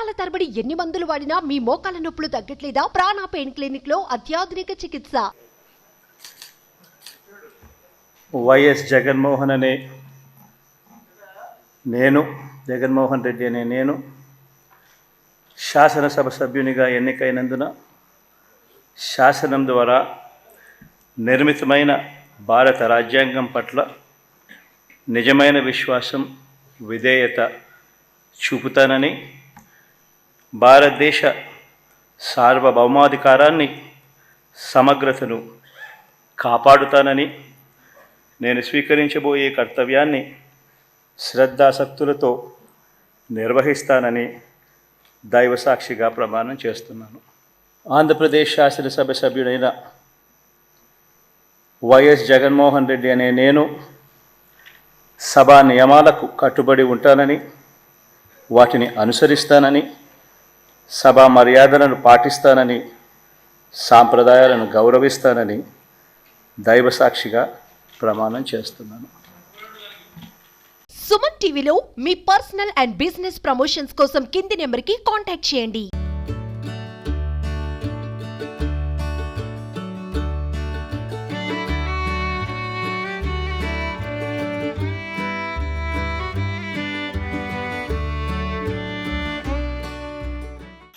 సంవత్సరాల తరబడి ఎన్ని మందులు వాడినా మీ మోకాల నొప్పులు తగ్గట్లేదా? ప్రాణ పెయిన్ క్లినిక్లో అత్యాధునిక చికిత్స. వైఎస్ జగన్మోహన్ అనే నేను జగన్మోహన్ రెడ్డి అనే నేను శాసనసభ సభ్యునిగా ఎన్నికైనందున శాసనం ద్వారా నిర్మితమైన భారత రాజ్యాంగం పట్ల నిజమైన విశ్వాసం విధేయత చూపుతానని భారతదేశ సార్వభౌమాధికారాన్ని సమగ్రతను కాపాడుతానని నేను స్వీకరించబోయే కర్తవ్యాన్ని శ్రద్ధాసక్తులతో నిర్వహిస్తానని దైవసాక్షిగా ప్రమాణం చేస్తున్నాను. ఆంధ్రప్రదేశ్ శాసనసభ సభ్యుడైన వైఎస్ జగన్మోహన్ రెడ్డి అనే నేను సభా నియమాలకు కట్టుబడి ఉంటానని వాటిని అనుసరిస్తానని సభా మర్యాదలను పాటిస్తానని సాంప్రదాయాలను గౌరవిస్తానని దైవసాక్షిగా ప్రమాణం చేస్తున్నాను. సుమన్ టీవీలో మీ పర్సనల్ అండ్ బిజినెస్ ప్రమోషన్స్ కోసం కింది నెంబర్కి కాంటాక్ట్ చేయండి.